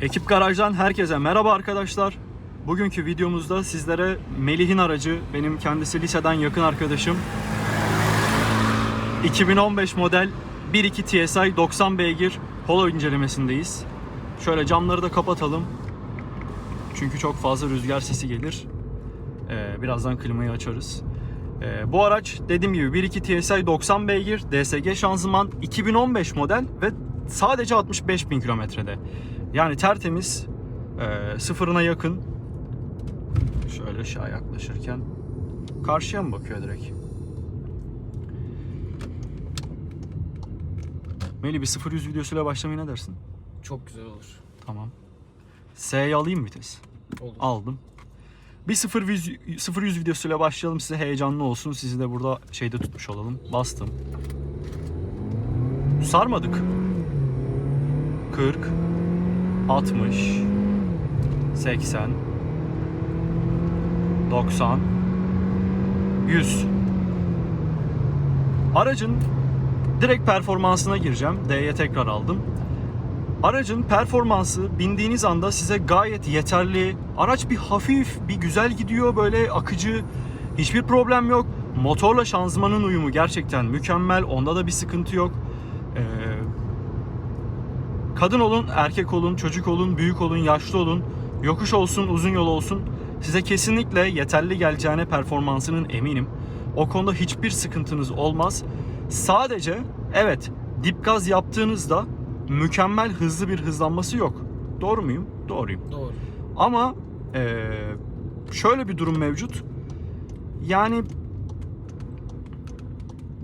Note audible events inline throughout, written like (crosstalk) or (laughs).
Ekip Garaj'dan herkese merhaba arkadaşlar. Bugünkü videomuzda sizlere Melih'in aracı, benim kendisi liseden yakın arkadaşım. 2015 model 1.2 TSI 90 beygir Polo incelemesindeyiz. Şöyle camları da kapatalım. Çünkü çok fazla rüzgar sesi gelir. Ee, birazdan klimayı açarız. Ee, bu araç dediğim gibi 1.2 TSI 90 beygir DSG şanzıman 2015 model ve sadece 65 bin kilometrede. Yani tertemiz e, sıfırına yakın. Şöyle ışığa yaklaşırken karşıya mı bakıyor direkt? Melih bir 0-100 videosuyla başlamaya ne dersin? Çok güzel olur. Tamam. S'ye alayım vites. Olur. Aldım. Bir 0-100 0-100 videosuyla başlayalım size heyecanlı olsun. Sizi de burada şeyde tutmuş olalım. Bastım. Sarmadık. 40 60 80 90 100 Aracın direkt performansına gireceğim. D'ye tekrar aldım. Aracın performansı bindiğiniz anda size gayet yeterli. Araç bir hafif, bir güzel gidiyor böyle akıcı. Hiçbir problem yok. Motorla şanzımanın uyumu gerçekten mükemmel. Onda da bir sıkıntı yok. Ee, kadın olun, erkek olun, çocuk olun, büyük olun, yaşlı olun, yokuş olsun, uzun yol olsun. Size kesinlikle yeterli geleceğine performansının eminim. O konuda hiçbir sıkıntınız olmaz. Sadece evet dip gaz yaptığınızda mükemmel hızlı bir hızlanması yok. Doğru muyum? Doğruyum. Doğru. Ama eee, şöyle bir durum mevcut. Yani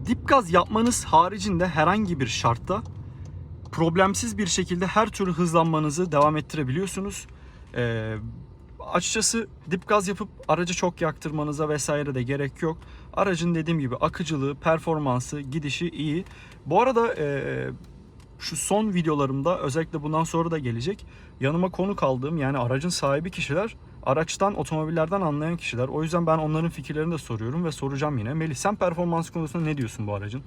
dip gaz yapmanız haricinde herhangi bir şartta problemsiz bir şekilde her türlü hızlanmanızı devam ettirebiliyorsunuz. Eee, açıkçası dip gaz yapıp aracı çok yaktırmanıza vesaire de gerek yok. Aracın dediğim gibi akıcılığı, performansı, gidişi iyi. Bu arada eee, şu son videolarımda özellikle bundan sonra da gelecek. Yanıma konuk aldığım yani aracın sahibi kişiler araçtan otomobillerden anlayan kişiler. O yüzden ben onların fikirlerini de soruyorum ve soracağım yine. Melih sen performans konusunda ne diyorsun bu aracın?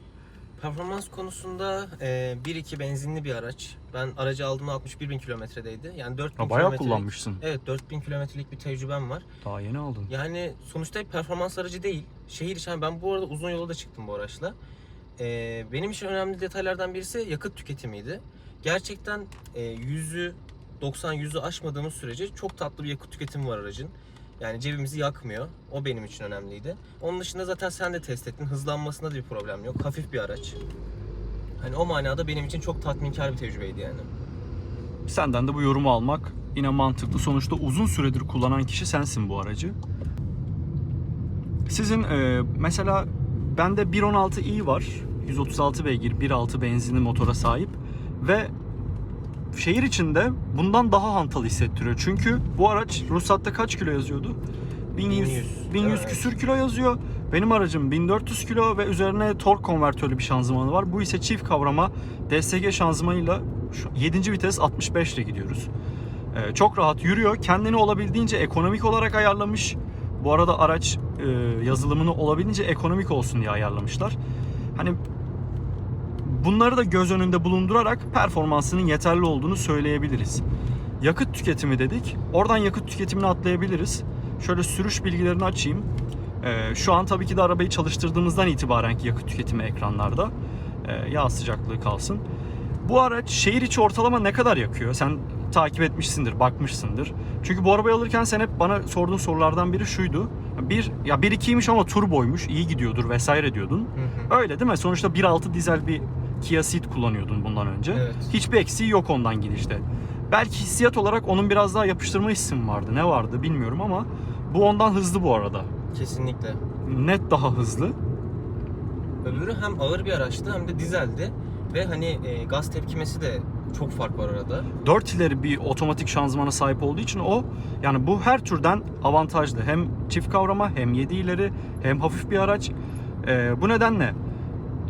Performans konusunda e, 1.2 benzinli bir araç. Ben aracı aldığımda 61 bin kilometredeydi. Yani 4 bin Ha, bayağı kilometrelik- kullanmışsın. Evet 4000 kilometrelik bir tecrübem var. Daha yeni aldın. Yani sonuçta bir performans aracı değil. Şehir içi yani ben bu arada uzun yola da çıktım bu araçla. E, benim için önemli detaylardan birisi yakıt tüketimiydi. Gerçekten e, 100'ü 90 100'ü aşmadığımız sürece çok tatlı bir yakıt tüketimi var aracın. Yani cebimizi yakmıyor. O benim için önemliydi. Onun dışında zaten sen de test ettin. Hızlanmasında da bir problem yok. Hafif bir araç. Hani o manada benim için çok tatminkar bir tecrübeydi yani. Senden de bu yorumu almak yine mantıklı. Sonuçta uzun süredir kullanan kişi sensin bu aracı. Sizin e, mesela bende 1.16i var. 136 beygir 1.6 benzinli motora sahip ve şehir içinde bundan daha hantal hissettiriyor. Çünkü bu araç ruhsatta kaç kilo yazıyordu? 1100 1100, 1100 evet. küsür kilo yazıyor. Benim aracım 1400 kilo ve üzerine tork konvertörlü bir şanzımanı var. Bu ise çift kavrama DSG şanzımanıyla şu 7. vites 65 ile gidiyoruz. Ee, çok rahat yürüyor. Kendini olabildiğince ekonomik olarak ayarlamış. Bu arada araç e, yazılımını olabildiğince ekonomik olsun diye ayarlamışlar. Hani bunları da göz önünde bulundurarak performansının yeterli olduğunu söyleyebiliriz. Yakıt tüketimi dedik. Oradan yakıt tüketimini atlayabiliriz. Şöyle sürüş bilgilerini açayım. Ee, şu an tabii ki de arabayı çalıştırdığımızdan itibaren yakıt tüketimi ekranlarda. Ee, yağ sıcaklığı kalsın. Bu araç şehir içi ortalama ne kadar yakıyor? Sen takip etmişsindir, bakmışsındır. Çünkü bu arabayı alırken sen hep bana sorduğun sorulardan biri şuydu. Bir, ya 1.2'ymiş ama turboymuş, iyi gidiyordur vesaire diyordun. Hı hı. Öyle değil mi? Sonuçta 1.6 dizel bir Kia Ceed kullanıyordun bundan önce. Evet. Hiçbir eksiği yok ondan gidişte. Belki hissiyat olarak onun biraz daha yapıştırma hissim vardı. Ne vardı bilmiyorum ama bu ondan hızlı bu arada. Kesinlikle. Net daha hızlı. Öbürü hem ağır bir araçtı hem de dizeldi. Ve hani e, gaz tepkimesi de çok fark var arada. 4 ileri bir otomatik şanzımana sahip olduğu için o yani bu her türden avantajlı. Hem çift kavrama hem 7 ileri hem hafif bir araç. Ee, bu nedenle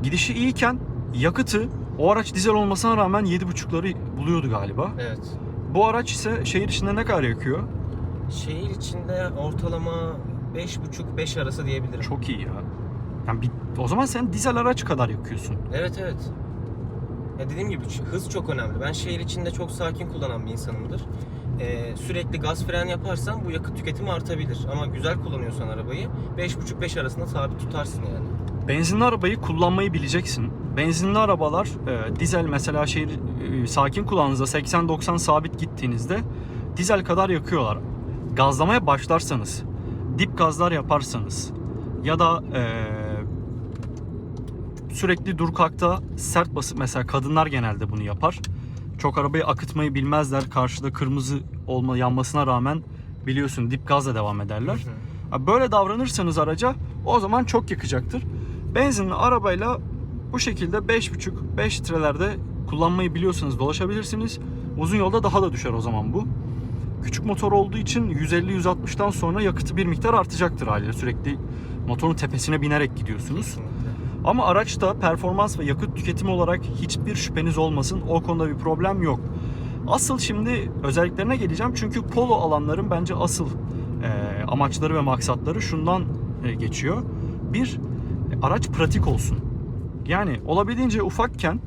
gidişi iyiyken yakıtı o araç dizel olmasına rağmen 7.5'ları buluyordu galiba. Evet. Bu araç ise şehir içinde ne kadar yakıyor? Şehir içinde ortalama 5,5-5 arası diyebilirim. Çok iyi ya. Yani bir, o zaman sen dizel araç kadar yakıyorsun. Evet evet. Ya dediğim gibi hız çok önemli. Ben şehir içinde çok sakin kullanan bir insanımdır. Ee, sürekli gaz fren yaparsan bu yakıt tüketimi artabilir. Ama güzel kullanıyorsan arabayı 5.5-5 arasında sabit tutarsın yani. Benzinli arabayı kullanmayı bileceksin. Benzinli arabalar e, dizel mesela şehir e, sakin kullandığınızda 80-90 sabit gittiğinizde dizel kadar yakıyorlar. Gazlamaya başlarsanız, dip gazlar yaparsanız ya da e, sürekli dur kalkta sert basıp mesela kadınlar genelde bunu yapar. Çok arabayı akıtmayı bilmezler. Karşıda kırmızı olma yanmasına rağmen biliyorsun dip gazla devam ederler. Hı hı. Böyle davranırsanız araca o zaman çok yakacaktır. Benzinli arabayla bu şekilde 5.5-5 litrelerde kullanmayı biliyorsanız dolaşabilirsiniz. Uzun yolda daha da düşer o zaman bu. Küçük motor olduğu için 150-160'tan sonra yakıtı bir miktar artacaktır haliyle. Sürekli motorun tepesine binerek gidiyorsunuz. Ama araçta performans ve yakıt tüketimi olarak hiçbir şüpheniz olmasın. O konuda bir problem yok. Asıl şimdi özelliklerine geleceğim. Çünkü polo alanların bence asıl e, amaçları ve maksatları şundan e, geçiyor. Bir, araç pratik olsun. Yani olabildiğince ufakken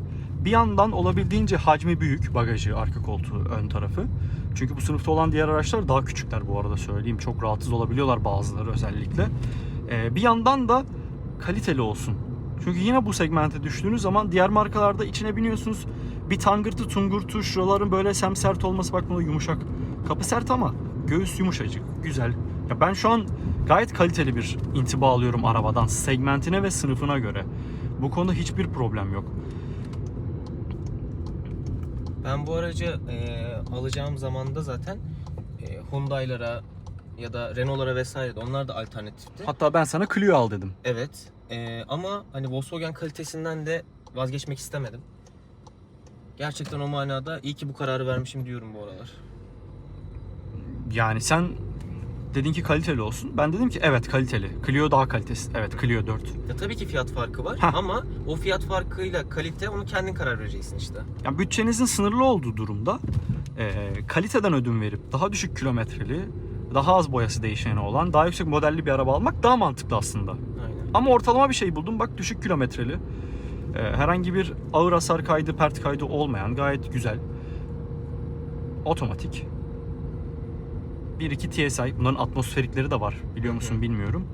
bir yandan olabildiğince hacmi büyük bagajı, arka koltuğu, ön tarafı. Çünkü bu sınıfta olan diğer araçlar daha küçükler bu arada söyleyeyim. Çok rahatsız olabiliyorlar bazıları özellikle. E, bir yandan da kaliteli olsun. Çünkü yine bu segmente düştüğünüz zaman diğer markalarda içine biniyorsunuz. Bir tangırtı tungurtu şuraların böyle semsert olması bak buna yumuşak. Kapı sert ama göğüs yumuşacık. Güzel. Ya ben şu an gayet kaliteli bir intiba alıyorum arabadan segmentine ve sınıfına göre. Bu konuda hiçbir problem yok. Ben bu aracı e, alacağım zamanda zaten e, Hyundai'lara ya da Renault'lara vesaire de onlar da alternatifti. Hatta ben sana Clio al dedim. Evet. E, ama hani Volkswagen kalitesinden de vazgeçmek istemedim. Gerçekten o manada iyi ki bu kararı vermişim diyorum bu aralar. Yani sen dedin ki kaliteli olsun. Ben dedim ki evet kaliteli. Clio daha kalitesiz. Evet Clio 4. Ya tabii ki fiyat farkı var Heh. ama o fiyat farkıyla kalite onu kendin karar vereceksin işte. Yani bütçenizin sınırlı olduğu durumda e, kaliteden ödün verip daha düşük kilometreli, daha az boyası değişeni olan, daha yüksek modelli bir araba almak daha mantıklı aslında. Aynen. Ama ortalama bir şey buldum. Bak düşük kilometreli. e, herhangi bir ağır hasar kaydı, pert kaydı olmayan gayet güzel. Otomatik. 1.2 TSI. Bunların atmosferikleri de var. Biliyor musun Hı bilmiyorum.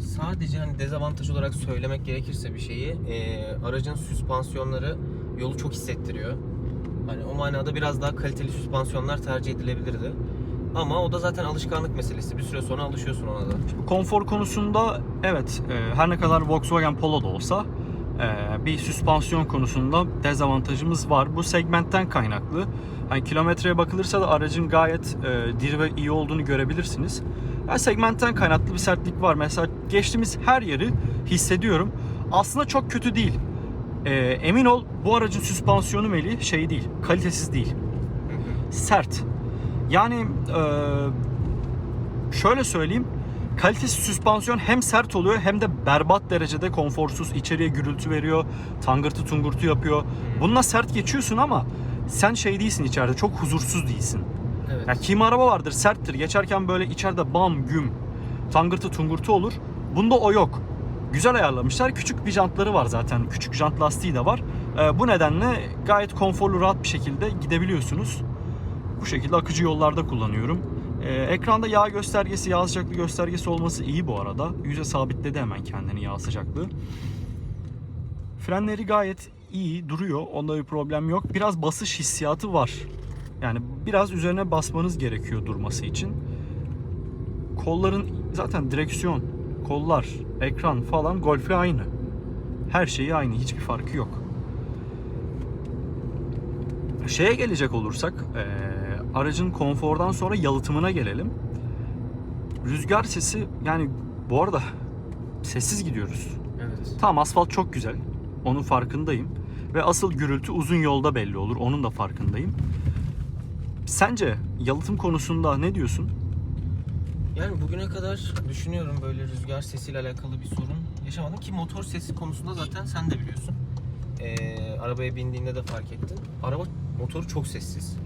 Sadece hani dezavantaj olarak söylemek gerekirse bir şeyi e, aracın süspansiyonları yolu çok hissettiriyor. Hani o manada biraz daha kaliteli süspansiyonlar tercih edilebilirdi. Ama o da zaten alışkanlık meselesi. Bir süre sonra alışıyorsun ona da. Konfor konusunda evet e, her ne kadar Volkswagen Polo da olsa e, bir süspansiyon konusunda dezavantajımız var. Bu segmentten kaynaklı. Hani kilometreye bakılırsa da aracın gayet e, diri ve iyi olduğunu görebilirsiniz. Yani segmentten kaynaklı bir sertlik var. Mesela geçtiğimiz her yeri hissediyorum. Aslında çok kötü değil. E, emin ol bu aracın süspansiyonu Melih şey değil, kalitesiz değil sert. Yani e, şöyle söyleyeyim. Kalitesiz süspansiyon hem sert oluyor hem de berbat derecede konforsuz. içeriye gürültü veriyor. Tangırtı tungurtu yapıyor. Bununla sert geçiyorsun ama sen şey değilsin içeride. Çok huzursuz değilsin. Evet. Yani kimi araba vardır serttir. Geçerken böyle içeride bam güm tangırtı tungurtu olur. Bunda o yok. Güzel ayarlamışlar. Küçük bir jantları var zaten. Küçük jant lastiği de var. Ee, bu nedenle gayet konforlu rahat bir şekilde gidebiliyorsunuz. Bu şekilde akıcı yollarda kullanıyorum. Ee, ekranda yağ göstergesi, yağ sıcaklığı göstergesi olması iyi bu arada. Yüze sabitledi hemen kendini yağ sıcaklığı. Frenleri gayet iyi duruyor. Onda bir problem yok. Biraz basış hissiyatı var. Yani biraz üzerine basmanız gerekiyor durması için. Kolların zaten direksiyon, kollar, ekran falan Golf'le aynı. Her şeyi aynı. Hiçbir farkı yok. Şeye gelecek olursak, eee, aracın konfordan sonra yalıtımına gelelim. Rüzgar sesi yani bu arada sessiz gidiyoruz. Evet. Tamam asfalt çok güzel. Onun farkındayım. Ve asıl gürültü uzun yolda belli olur. Onun da farkındayım. Sence yalıtım konusunda ne diyorsun? Yani bugüne kadar düşünüyorum böyle rüzgar sesiyle alakalı bir sorun yaşamadım ki motor sesi konusunda zaten sen de biliyorsun. Ee, arabaya bindiğinde de fark ettin. Araba motoru çok sessiz.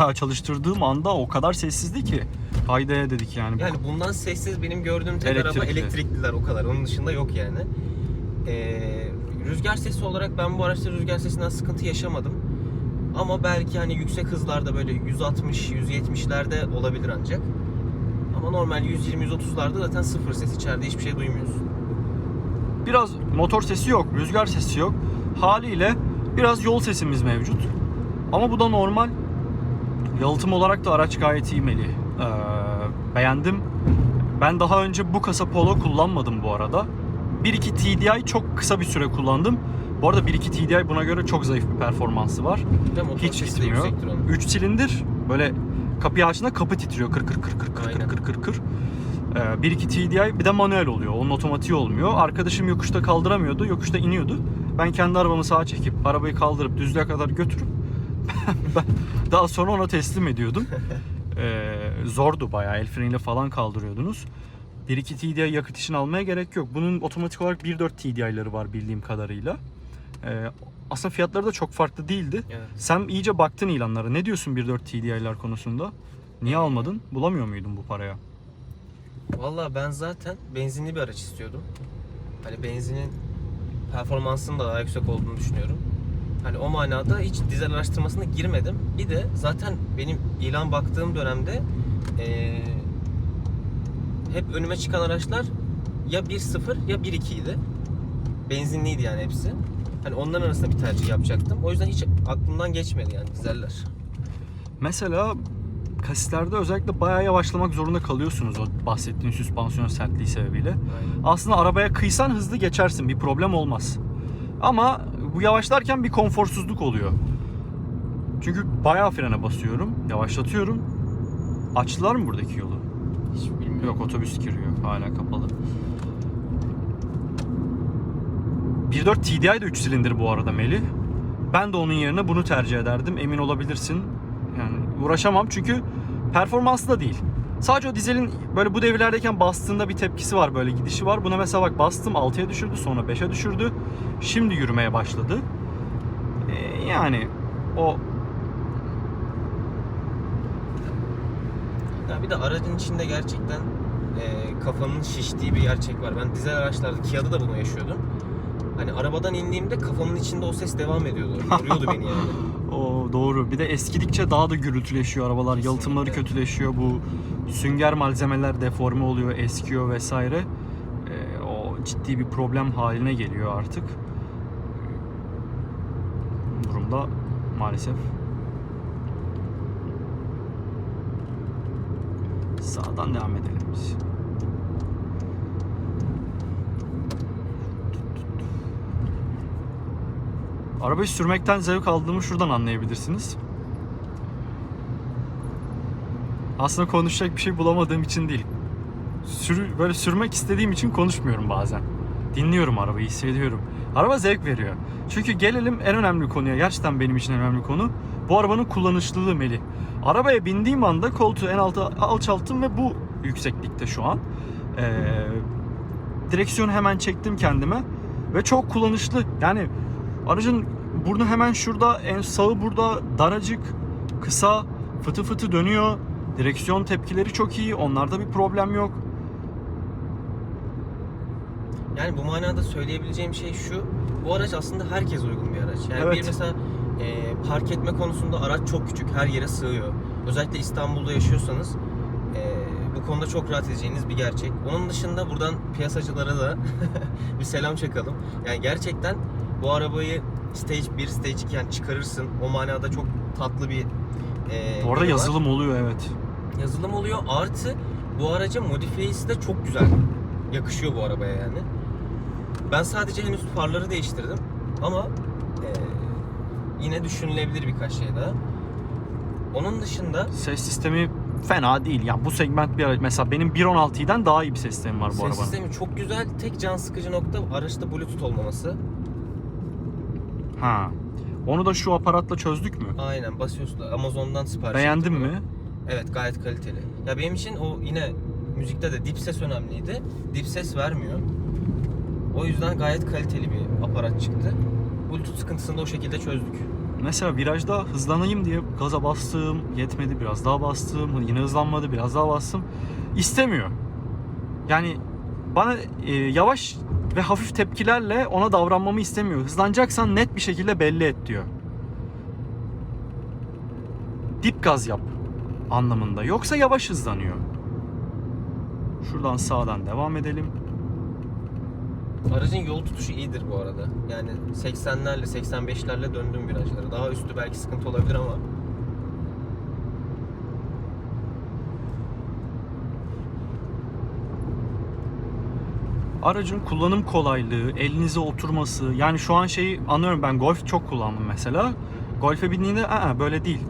Ya çalıştırdığım anda o kadar sessizdi ki. Haydi dedik yani. Yani bundan sessiz benim gördüğüm tek araba Elektrikli. elektrikliler o kadar. Onun dışında yok yani. Ee, rüzgar sesi olarak ben bu araçta rüzgar sesinden sıkıntı yaşamadım. Ama belki hani yüksek hızlarda böyle 160 170'lerde olabilir ancak. Ama normal 120 130'larda zaten sıfır ses içeride hiçbir şey duymuyorsun. Biraz motor sesi yok, rüzgar sesi yok. Haliyle biraz yol sesimiz mevcut. Ama bu da normal. Yalıtım olarak da araç gayet iyi Melih. Ee, beğendim. Ben daha önce bu kasa Polo kullanmadım bu arada. 1.2 TDI çok kısa bir süre kullandım. Bu arada 1.2 TDI buna göre çok zayıf bir performansı var. Hiç onun. 3 silindir böyle kapıyı açtığında kapı titriyor. Kır kır kır kır kır kır kır kır kır. Ee, 1.2 TDI bir de manuel oluyor. Onun otomatiği olmuyor. Arkadaşım yokuşta kaldıramıyordu. Yokuşta iniyordu. Ben kendi arabamı sağa çekip arabayı kaldırıp düzlüğe kadar götürüp (laughs) ben daha sonra ona teslim ediyordum. (laughs) Ee, zordu bayağı. El freniyle falan kaldırıyordunuz. 1.2 TDI yakıt için almaya gerek yok. Bunun otomatik olarak 1.4 TDI'ları var bildiğim kadarıyla. Ee, aslında fiyatları da çok farklı değildi. Evet. Sen iyice baktın ilanlara. Ne diyorsun 1.4 TDI'ler konusunda? Niye almadın? Bulamıyor muydun bu paraya? Valla ben zaten benzinli bir araç istiyordum. Hani benzinin performansının da daha yüksek olduğunu düşünüyorum. Hani o manada hiç dizel araştırmasına girmedim. Bir de zaten benim ilan baktığım dönemde eee, hep önüme çıkan araçlar ya 1.0 ya 1.2 idi. Benzinliydi yani hepsi. Hani onların arasında bir tercih yapacaktım. O yüzden hiç aklımdan geçmedi yani dizeller. Mesela kasislerde özellikle bayağı yavaşlamak zorunda kalıyorsunuz o bahsettiğin süspansiyon sertliği sebebiyle. Aynen. Aslında arabaya kıysan hızlı geçersin. Bir problem olmaz. Ama bu yavaşlarken bir konforsuzluk oluyor. Çünkü bayağı frene basıyorum. Yavaşlatıyorum. Açtılar mı buradaki yolu? Yok otobüs giriyor. Hala kapalı. 1.4 TDI de 3 silindir bu arada Melih. Ben de onun yerine bunu tercih ederdim. Emin olabilirsin. Yani uğraşamam çünkü performanslı da değil. Sadece o dizelin böyle bu devirlerdeyken bastığında bir tepkisi var böyle gidişi var. Buna mesela bak bastım 6'ya düşürdü sonra 5'e düşürdü. Şimdi yürümeye başladı. Ee, yani o Ya bir de aracın içinde gerçekten e, kafanın şiştiği bir gerçek var. Ben dizel araçlarda Kia'da da bunu yaşıyordum. Hani arabadan indiğimde kafamın içinde o ses devam ediyordu. (laughs) Yoruyordu beni yani. O doğru. Bir de eskidikçe daha da gürültüleşiyor arabalar. Kesinlikle. Yalıtımları kötüleşiyor. Bu sünger malzemeler deforme oluyor, eskiyor vesaire. Ee, o ciddi bir problem haline geliyor artık. Durumda maalesef. Sağdan devam edelim biz. Arabayı sürmekten zevk aldığımı şuradan anlayabilirsiniz. Aslında konuşacak bir şey bulamadığım için değil. Sürü, böyle sürmek istediğim için konuşmuyorum bazen. Dinliyorum arabayı, hissediyorum. Araba zevk veriyor. Çünkü gelelim en önemli konuya. Gerçekten benim için en önemli konu. Bu arabanın kullanışlılığı Melih. Arabaya bindiğim anda koltuğu en alta alçalttım ve bu yükseklikte şu an. Ee, direksiyonu hemen çektim kendime ve çok kullanışlı. Yani aracın burnu hemen şurada, en sağı burada, daracık, kısa, fıtı fıtı dönüyor. Direksiyon tepkileri çok iyi. Onlarda bir problem yok. Yani bu manada söyleyebileceğim şey şu. Bu araç aslında herkes uygun bir araç. Yani Evet. bir mesela e, park etme konusunda araç çok küçük. Her yere sığıyor. Özellikle İstanbul'da yaşıyorsanız e, bu konuda çok rahat edeceğiniz bir gerçek. Onun dışında buradan piyasacılara da (laughs) bir selam çakalım. Yani gerçekten bu arabayı stage 1, stage 2 yani çıkarırsın. O manada çok tatlı bir e, Bu arada yanı var. yazılım oluyor evet. yazılım oluyor. Artı bu aracın modifiyesi de çok güzel yakışıyor bu arabaya yani. Ben sadece henüz farları değiştirdim ama yine düşünülebilir birkaç şey daha. Onun dışında Ses sistemi fena değil. Ya bu segment bir araç. Mesela benim 1.16'den daha iyi bir ses sistemi var bu ses arabanın. sistemi çok güzel. Tek can sıkıcı nokta araçta bluetooth olmaması. Ha. Onu da şu aparatla çözdük mü? Aynen basıyorsun. Amazon'dan sipariş Beğendin ettim mi? Evet gayet kaliteli. Ya benim için o yine müzikte de dip ses önemliydi. Dip ses vermiyor. O yüzden gayet kaliteli bir aparat çıktı. Bluetooth sıkıntısını da o şekilde çözdük. Mesela virajda hızlanayım diye gaza bastım, yetmedi biraz daha bastım, yine hızlanmadı biraz daha bastım. İstemiyor. Yani bana e, yavaş Ve hafif tepkilerle ona davranmamı istemiyor. Hızlanacaksan net bir şekilde belli et diyor. Dip gaz yap anlamında. Yoksa yavaş hızlanıyor. Şuradan sağdan devam edelim. Aracın yol tutuşu iyidir bu arada. Yani 80'lerle 85'lerle döndüm virajları. Daha üstü belki sıkıntı olabilir ama Aracın kullanım kolaylığı, elinize oturması. Yani şu an şeyi anlıyorum ben Golf çok kullandım mesela. Golf'e bindiğinde aa, böyle değil.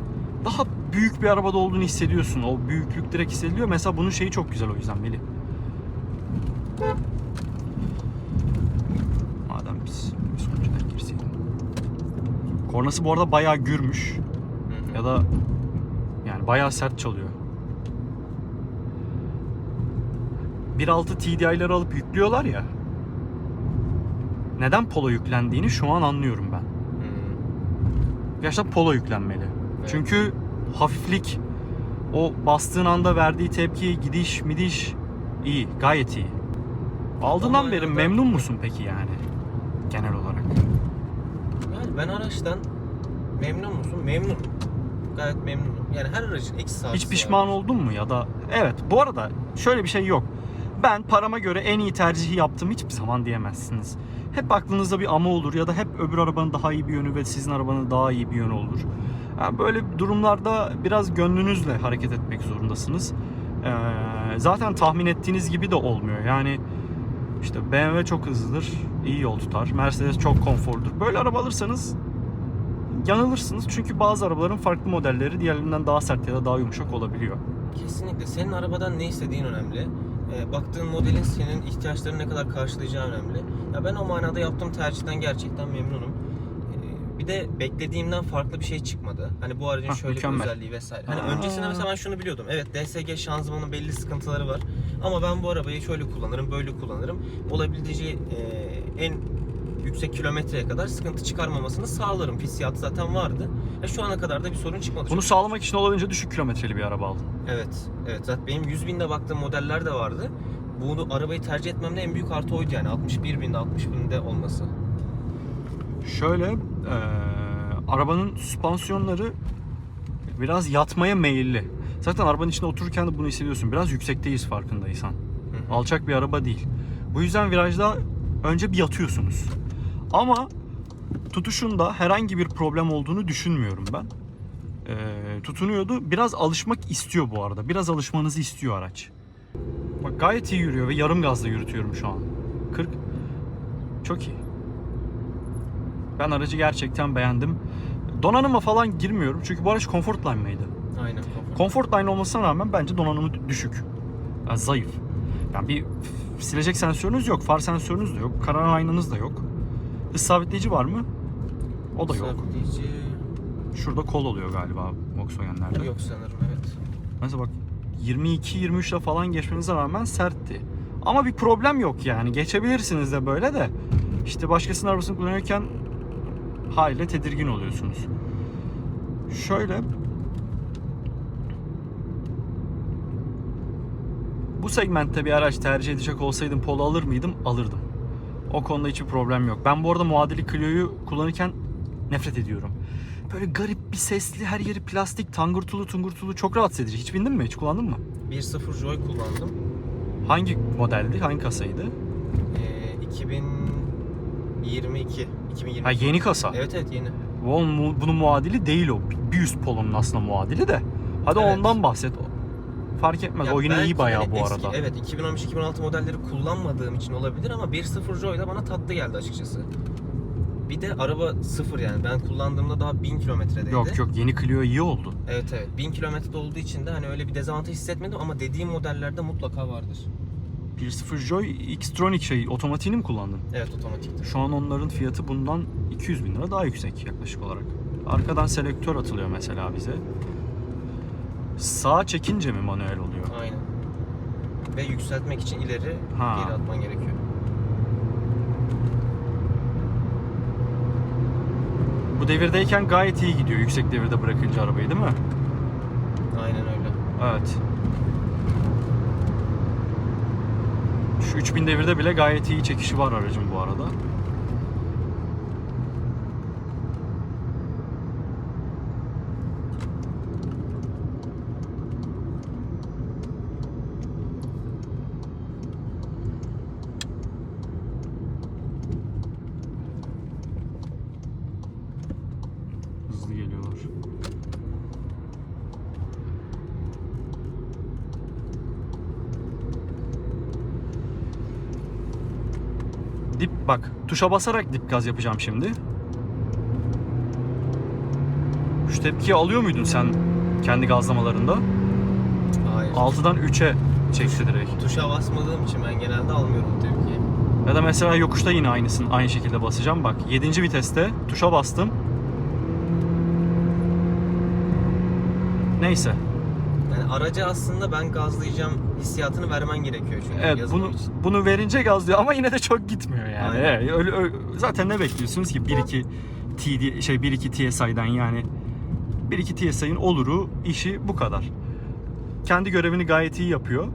Daha büyük bir arabada olduğunu hissediyorsun. O büyüklük direkt hissediliyor. Mesela bunun şeyi çok güzel o yüzden Melih. Madem biz sonuçta girseydim. Kornası bu arada bayağı gürmüş. Ya da yani bayağı sert çalıyor. 1.6 TDI'ları alıp yüklüyorlar ya. Neden Polo yüklendiğini şu an anlıyorum ben. Hmm. Gerçekten Polo yüklenmeli. Evet. Çünkü hafiflik, o bastığın anda verdiği tepki, gidiş, midiş iyi, gayet iyi. Aldığından beri memnun musun peki yani? Genel olarak. Ben araçtan memnun musun? Memnunum. Gayet memnunum. Yani her aracın eksi Hiç pişman vardır. oldun mu ya da evet bu arada şöyle bir şey yok. Ben parama göre en iyi tercihi yaptım hiçbir zaman diyemezsiniz. Hep aklınızda bir ama olur ya da hep öbür arabanın daha iyi bir yönü ve sizin arabanın daha iyi bir yönü olur. Yani böyle durumlarda biraz gönlünüzle hareket etmek zorundasınız. Ee, zaten tahmin ettiğiniz gibi de olmuyor. Yani işte BMW çok hızlıdır, iyi yol tutar. Mercedes çok konforludur. Böyle araba alırsanız yanılırsınız. Çünkü bazı arabaların farklı modelleri diğerlerinden daha sert ya da daha yumuşak olabiliyor. Kesinlikle. Senin arabadan ne istediğin önemli. Ee, baktığın modelin senin ihtiyaçlarını ne kadar karşılayacağı önemli. Ya ben o manada yaptığım tercihten gerçekten memnunum. Bir de beklediğimden farklı bir şey çıkmadı. Hani bu aracın Hah, şöyle mükemmel. bir özelliği vesaire. Hani Aa. öncesinde mesela ben şunu biliyordum. Evet DSG şanzımanın belli sıkıntıları var. Ama ben bu arabayı şöyle kullanırım, böyle kullanırım. Olabildiği e, en yüksek kilometreye kadar sıkıntı çıkarmamasını sağlarım. Hissiyatı zaten vardı. E, şu ana kadar da bir sorun çıkmadı. Bunu sağlamak için olabildiğince düşük kilometreli bir araba aldın. Evet, evet. Zaten benim 100 binde baktığım modeller de vardı. Bunu arabayı tercih etmemde en büyük artı oydu yani 61 binde 60 binde olması. Şöyle arabanın süspansiyonları biraz yatmaya meyilli. Zaten arabanın içinde otururken de bunu hissediyorsun. Biraz yüksekteyiz farkındaysan. Hı hı. Alçak bir araba değil. Bu yüzden virajda önce bir yatıyorsunuz. Ama tutuşunda herhangi bir problem olduğunu düşünmüyorum ben. Ee, tutunuyordu. Biraz alışmak istiyor bu arada. Biraz alışmanızı istiyor araç. Bak gayet iyi yürüyor ve yarım gazla yürütüyorum şu an. 40. Çok iyi. Ben aracı gerçekten beğendim. Donanıma falan girmiyorum çünkü bu araç Comfortline mıydı? Aynen. konfor. Comfortline olmasına rağmen bence donanımı düşük. Yani zayıf. Yani bir silecek sensörünüz yok, far sensörünüz de yok, karar aynanız da yok. Hız sabitleyici var mı? O da yok. Sabitleyici Şurada kol oluyor galiba Volkswagen'lerde. yok sanırım evet. Mesela bak 22-23 ile falan geçmenize rağmen sertti. Ama bir problem yok yani. Geçebilirsiniz de böyle de. İşte başkasının arabasını kullanırken haliyle tedirgin oluyorsunuz. Şöyle bu segmentte bir araç tercih edecek olsaydım Polo alır mıydım? Alırdım. O konuda hiçbir problem yok. Ben bu arada muadili Clio'yu kullanırken nefret ediyorum. Böyle garip bir sesli, her yeri plastik, tangırtılı tungurtulu çok rahatsız edici. Hiç bindin mi? Hiç kullandın mı? 1.0 Joy kullandım. Hangi modeldi? Hangi kasaydı? Ee, 2022. 2022. Ha yeni kasa. Evet evet yeni. Oğlum bunun muadili değil o. Bir üst Polo'nun aslında muadili de. Hadi Evet. ondan bahset. Fark etmez. Ya o yine iyi bayağı hani bu eski- arada. Evet 2015-2016 modelleri kullanmadığım için olabilir ama 1.0 Joy da bana tatlı geldi açıkçası. Bir de araba sıfır yani ben kullandığımda daha 1000 kilometredeydi. Yok yok yeni Clio iyi oldu. Evet evet 1000 kilometrede olduğu için de hani öyle bir dezavantaj hissetmedim ama dediğim modellerde mutlaka vardır. 1.0 Joy Xtronic şey otomatiğini mi kullandın? Evet otomatiktir. Şu an onların fiyatı bundan 200 bin lira daha yüksek yaklaşık olarak. Arkadan selektör atılıyor mesela bize. Sağa çekince mi manuel oluyor? Aynen. Ve yükseltmek için ileri Ha. geri atman gerekiyor. Bu devirdeyken gayet iyi gidiyor yüksek devirde bırakınca arabayı değil mi? Aynen öyle. Evet. Şu 3000 devirde bile gayet iyi çekişi var aracın bu arada. Hızlı geliyorlar. Dip bak tuşa basarak dip gaz yapacağım şimdi. Şu tepkiyi alıyor muydun sen kendi gazlamalarında? Hayır. 6'dan 3'e çekti direkt. Tuşa basmadığım için ben genelde almıyorum tepkiyi. Ya da mesela yokuşta yine aynısın aynı şekilde basacağım. Bak 7. viteste tuşa bastım. Neyse. Araca aslında ben gazlayacağım hissiyatını vermen gerekiyor çünkü Evet bunu için. bunu verince gazlıyor ama yine de çok gitmiyor yani. Aynen. Evet, öyle, öyle- zaten ne bekliyorsunuz ki 1 2 T diye- şey 1 2 TSI'den yani 1 2 TSI'nin oluru işi bu kadar. Kendi görevini gayet iyi yapıyor.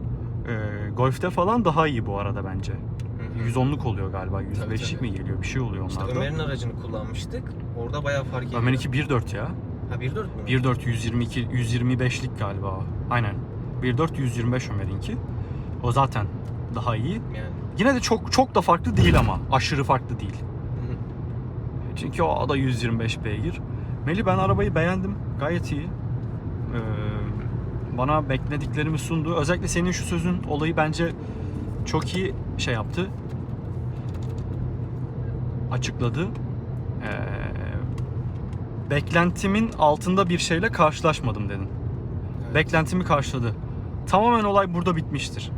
Ee, Golf'te falan daha iyi bu arada bence. Hı hı. 110'luk oluyor galiba. 105'lik tabii. mi geliyor? Bir şey oluyor İşte onlarda. Ömer'in aracını kullanmıştık. Orada bayağı fark ediyor. Ömer'inki 1.4 ya. Ha 1.4 mü? 1.4 122 125'lik galiba. Aynen. 1.4 125 Ömer'inki. O zaten daha iyi. Yani. Yine de çok çok da farklı değil ama. Aşırı farklı değil. Çünkü o da 125 beygir. Meli ben arabayı beğendim. Gayet iyi. Ee, bana beklediklerimi sundu. Özellikle senin şu sözün olayı bence çok iyi şey yaptı. Açıkladı. Ee, beklentimin altında bir şeyle karşılaşmadım dedin. Evet. Beklentimi karşıladı. Tamamen olay burada bitmiştir.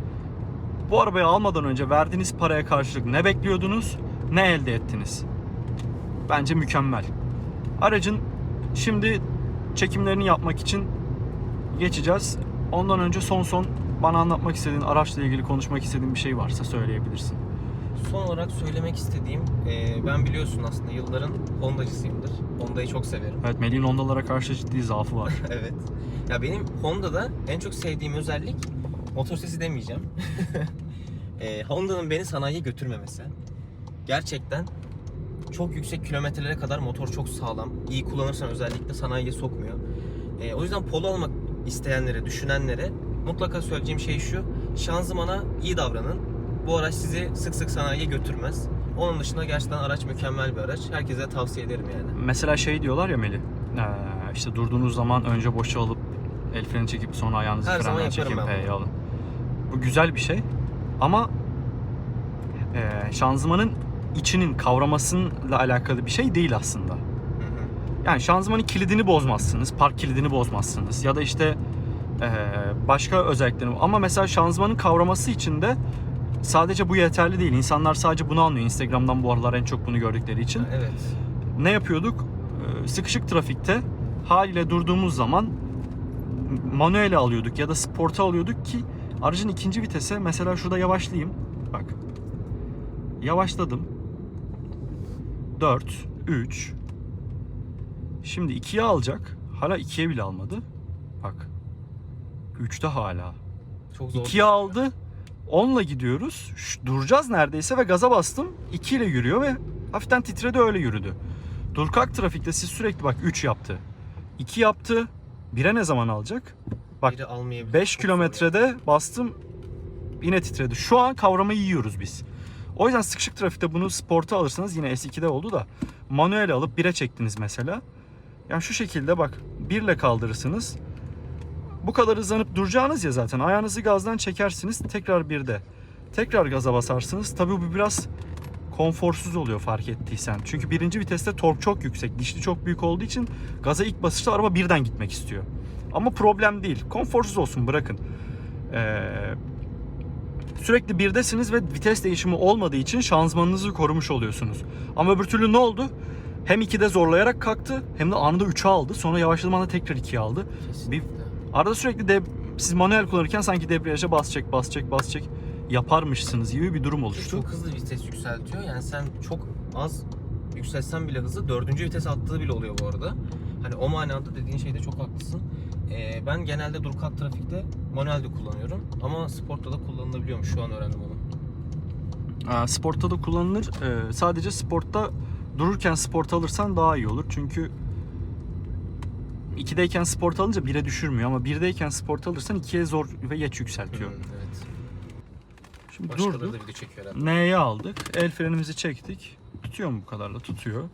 Bu arabayı almadan önce verdiğiniz paraya karşılık ne bekliyordunuz, ne elde ettiniz? Bence mükemmel. Aracın şimdi çekimlerini yapmak için geçeceğiz. Ondan önce son son bana anlatmak istediğin, araçla ilgili konuşmak istediğin bir şey varsa söyleyebilirsin. Son olarak söylemek istediğim, e, ben biliyorsun aslında yılların Honda'cısıyımdır. Honda'yı çok severim. Evet Melih'in Honda'lara karşı ciddi zaafı var. (laughs) evet. Ya benim Honda'da en çok sevdiğim özellik motor sesi demeyeceğim. (laughs) e, Honda'nın beni sanayiye götürmemesi. Gerçekten çok yüksek kilometrelere kadar motor çok sağlam. İyi kullanırsan özellikle sanayiye sokmuyor. E, o yüzden Polo almak isteyenlere, düşünenlere mutlaka söyleyeceğim şey şu. Şanzımana iyi davranın. Bu araç sizi sık sık sanayiye götürmez. Onun dışında gerçekten araç mükemmel bir araç. Herkese tavsiye ederim yani. Mesela şey diyorlar ya Melih, ee, işte durduğunuz zaman önce boşa alıp el freni çekip sonra ayağınızı Her zaman frenden yaparım çekin ben P'ye bunu. alın. Bu güzel bir şey ama ee, şanzımanın içinin kavramasıyla alakalı bir şey değil aslında. Yani şanzımanın kilidini bozmazsınız, park kilidini bozmazsınız ya da işte ee, başka özellikleri ama mesela şanzımanın kavraması için de sadece bu yeterli değil. İnsanlar sadece bunu anlıyor. Instagram'dan bu aralar en çok bunu gördükleri için. Evet. Ne yapıyorduk? Ee, Sıkışık trafikte haliyle durduğumuz zaman manuele alıyorduk ya da sporta alıyorduk ki aracın ikinci vitese mesela şurada yavaşlayayım. Bak. Yavaşladım. 4, 3. Şimdi 2'ye alacak. Hala 2'ye bile almadı. Bak. 3'te hala. Çok zor. 2'ye aldı. 10'la gidiyoruz. Şu- duracağız neredeyse ve gaza bastım. 2 ile yürüyor ve hafiften titredi öyle yürüdü. Durkak trafikte siz sürekli bak 3 yaptı. 2 yaptı. 1'e ne zaman alacak? Bak Biri almayabilir. 5 Çok kilometrede bastım yine titredi. Şu an kavramayı yiyoruz biz. O yüzden sıkışık trafikte bunu sporta alırsanız yine S2'de oldu da manuel alıp 1'e çektiniz mesela. Yani şu şekilde bak 1 ile kaldırırsınız. Bu kadar hızlanıp duracağınız ya zaten ayağınızı gazdan çekersiniz tekrar 1'de. Tekrar gaza basarsınız. Tabii bu biraz konforsuz oluyor fark ettiysen. Çünkü birinci viteste tork çok yüksek. Dişli çok büyük olduğu için gaza ilk basışta araba birden gitmek istiyor. Ama problem değil. Konforsuz olsun bırakın. Ee, sürekli birdesiniz ve vites değişimi olmadığı için şanzımanınızı korumuş oluyorsunuz. Ama öbür türlü ne oldu? Hem 2'de zorlayarak kalktı hem de anında 3'e aldı. Sonra yavaşladığında anda tekrar 2'ye aldı. Kesinlikle. Arada sürekli de siz manuel kullanırken sanki debriyaja basacak, basacak, basacak yaparmışsınız gibi bir durum oluştu. Çok hızlı vites yükseltiyor. Yani sen çok az yükseltsen bile hızlı. Dördüncü vites attığı bile oluyor bu arada. Hani o manada dediğin şeyde çok haklısın. Ee, ben genelde dur kalk trafikte manuelde kullanıyorum. Ama sportta da kullanılabiliyormuş. Şu an öğrendim onu. Aa, Sportta da kullanılır. Ee, sadece sportta dururken sport alırsan daha iyi olur. Çünkü 2'deyken sport alınca 1'e düşürmüyor ama 1'deyken sport alırsan 2'ye zor ve geç yükseltiyor. Hmm, evet. Şimdi Başkaları durduk. da video çekiyor herhalde. N'ye aldık. El frenimizi çektik. Tutuyor mu bu kadarla? Tutuyor.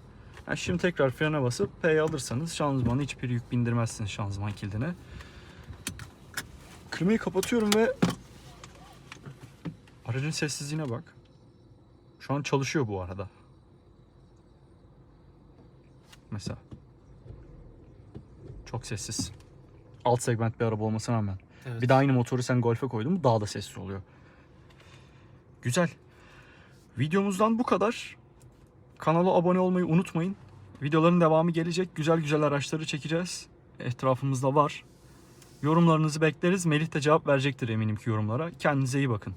Ha, şimdi tekrar frene basıp P'ye alırsanız şanzımanı hiçbir yük bindirmezsiniz şanzıman kilidine. Klimayı kapatıyorum ve aracın sessizliğine bak. Şu an çalışıyor bu arada. Mesela. Çok sessiz. Alt segment bir araba olmasına rağmen. Evet. Bir de aynı motoru sen Golf'e koydun mu daha da sessiz oluyor. Güzel. Videomuzdan bu kadar. Kanala abone olmayı unutmayın. Videoların devamı gelecek. Güzel güzel araçları çekeceğiz. Etrafımızda var. Yorumlarınızı bekleriz. Melih de cevap verecektir eminim ki yorumlara. Kendinize iyi bakın.